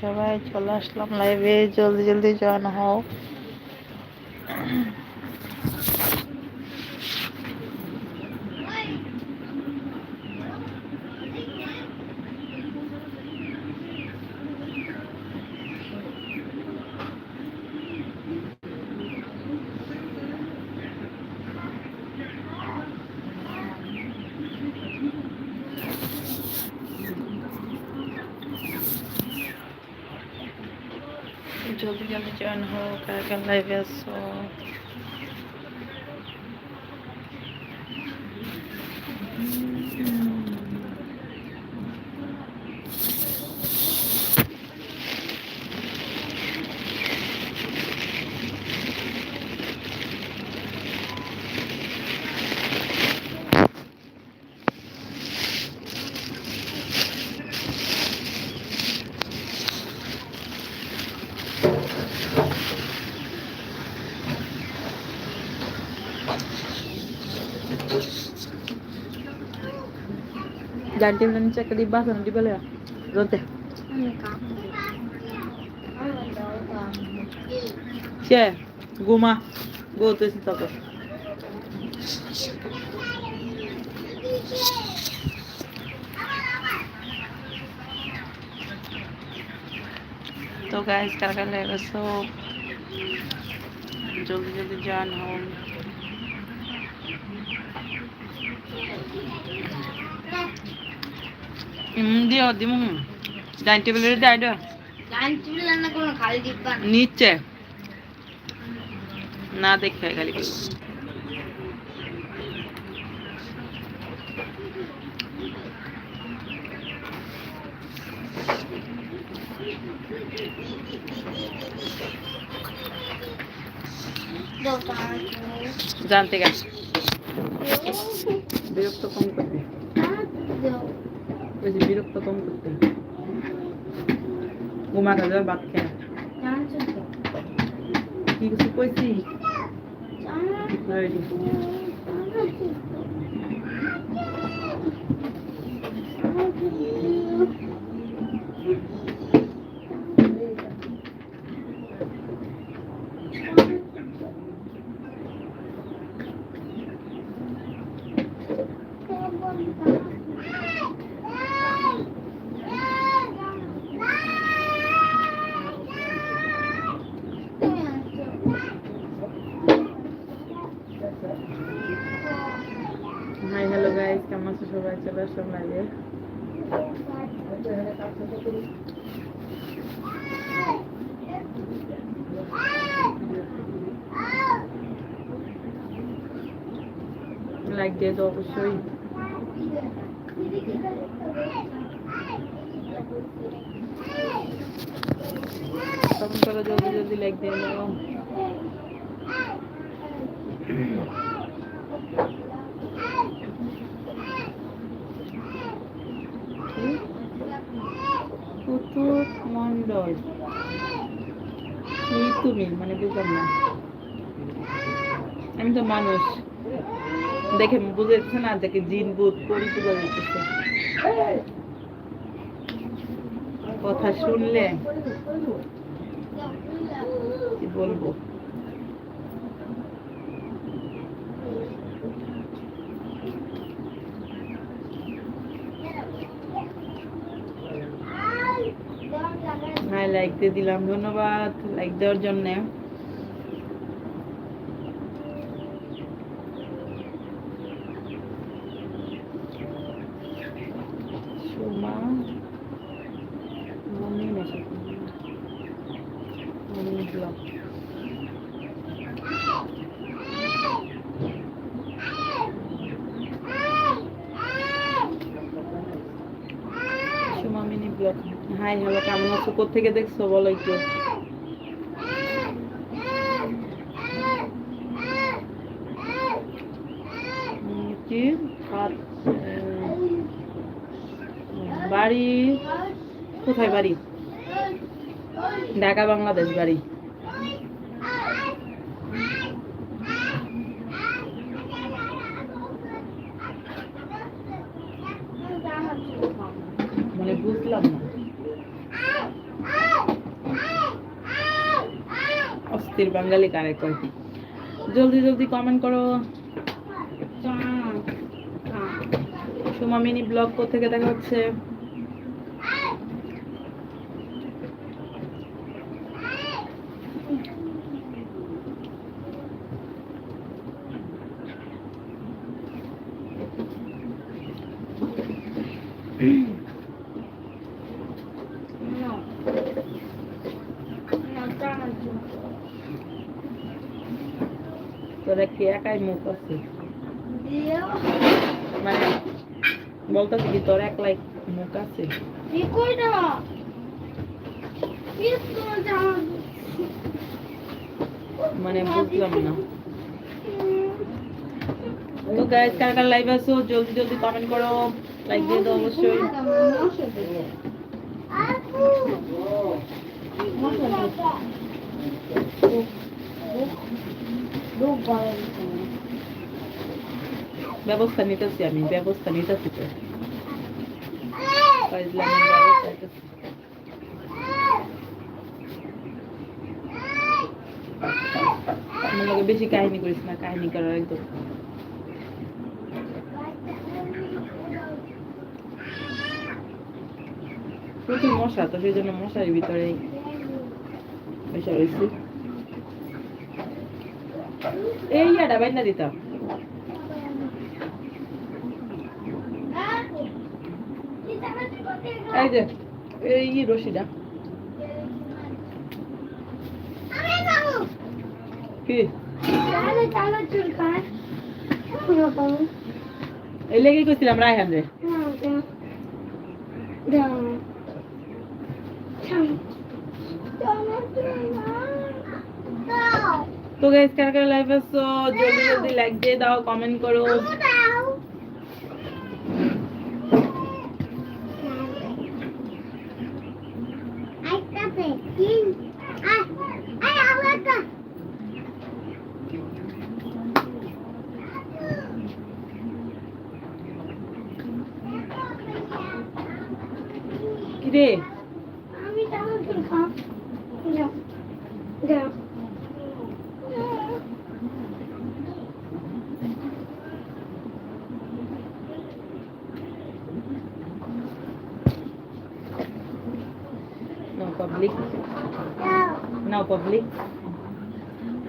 সবাই চলে আসলাম লাইভে জলদি জলদি জয়েন হও। জলদি জলদি জয়েন হও কারা কারা লাইভে আসো jantin cek ke bas di beli ya donte cek guma, gue tuh sih takut. tuh guys sekarang kan ले so जल्दी जल्दी jalan home. দিও দিমু। ডাইনিং টেবিলের দিয়ে আইডা নিচে। না দেখে খালি কইবো। জানতে গেছ। বিরক্ত কম করতে ওই যে বিরক্ত কম করতে ঘুমা খাওয়া বাদ খেয়ে কি কিছু কইছি Ready. হাই হ্যালো গাইস কেমন আছো সবাই চলে আসলাম লাইভে লাইক দিয়ে তো অবশ্যই তখন করে জলদি জলদি লাইক দিয়ে দাও মন্ডল কি তুমি মানে বুঝলাম না। আমি তো মানুষ। দেখে বুঝেছে না দেখে জিন বুধ করি বুঝা যাচ্ছে। কথা শুনলে কি বলব? লাইক দিয়ে দিলাম ধন্যবাদ লাইক দেওয়ার জন্য সোমা মনি নাকি মনি ব্লগ হাই হ্যালো কেমন আছো? কোথেকে দেখছ? বলো একটু। বাড়ি? কোথায় বাড়ি? ঢাকা বাংলাদেশ বাড়ি। মানে বুঝলাম না। অস্থির বাঙালি কারে কয়? জলদি জলদি কমেন্ট করো। সুমা মিনি ব্লগ থেকে দেখা হচ্ছে? তোরা কি একাই মুখ আছে মানে বলতেছি কি তোর একলাই মুখ আছে মানে বুঝলাম না তো গাইস কার কার লাইভ আছো জলদি জলদি কমেন্ট করো লাইক দিয়ে দাও অবশ্যই ব্যবস্থা নিতেছি আমি, ব্যবস্থা নিতেছি তো। বেশি কাহিনী করিস না, কাহিনী করার একদম। প্রচুর মশা তো, সেই জন্য মশারির ভিতরে বসে রয়েছি। এই ইয়াটা বাইন্দা দিতাম। এই যে এই রশিটা। কি? এই লেগে কইছিলাম রায়হান তো গাইস কার কার লাইভ আছো জলদি জলদি লাইক দিয়ে দাও কমেন্ট করো। কি রে আমি টাকা চুল খাও যাও। যাও নো পাবলিক যাও নাও পাবলিক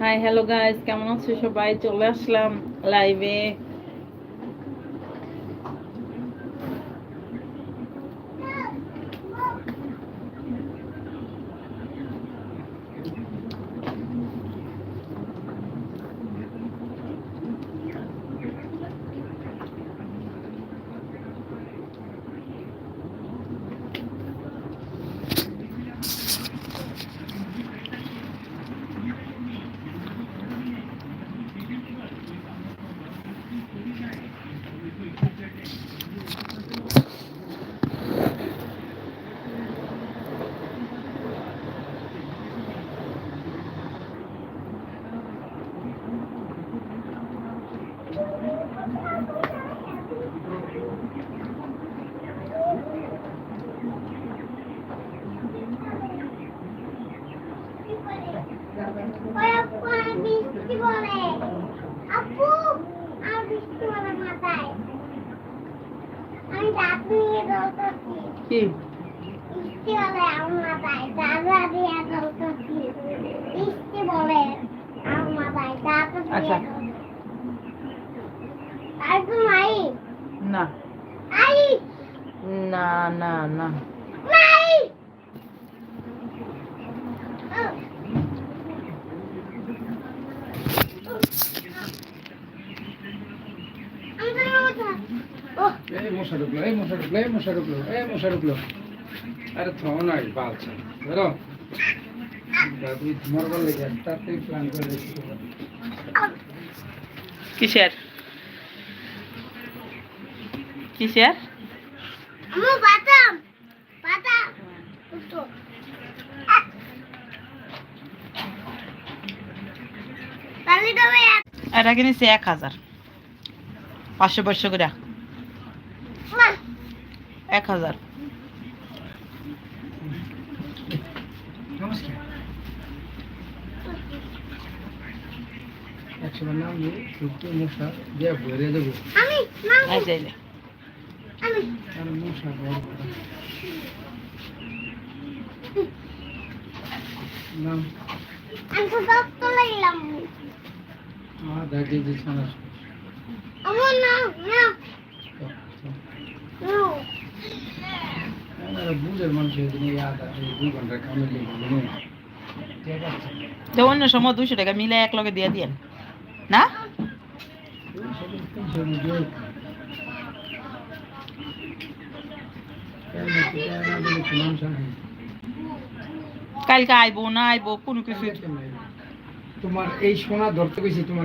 হাই হ্যালো গাইস কেমন আছো সবাই? চলে আসলাম লাইভে দাদা আচ্ছা। না। আই না না না নাই এই মশা ঢুকলো এই মশা ঢুকলো এই মশা ঢুকলো এই মশা ঢুকলো আরে থামো না এই বালছা। ধরো। তুমি মরবার লেগে প্ল্যান করে রেখেছি কিসের? কিসের? বাদাম বাদাম উঠো। কিনেছি এক হাজার। পাঁচশো পাঁচশো করে। এক হাজার নমস্কার তোমার নাম নেই একটু মশা দিয়ে ভরে দেবো আমি না এই যে, এই যে। আমি আর মশা বড় বড়। নাম আমি তো দত্ত লাগলাম আধা কেজি ছানা আমার না না কালকে আইবো না আইবো কোনো কিছু তোমার এই সোনা ধরতে গেছি তোমার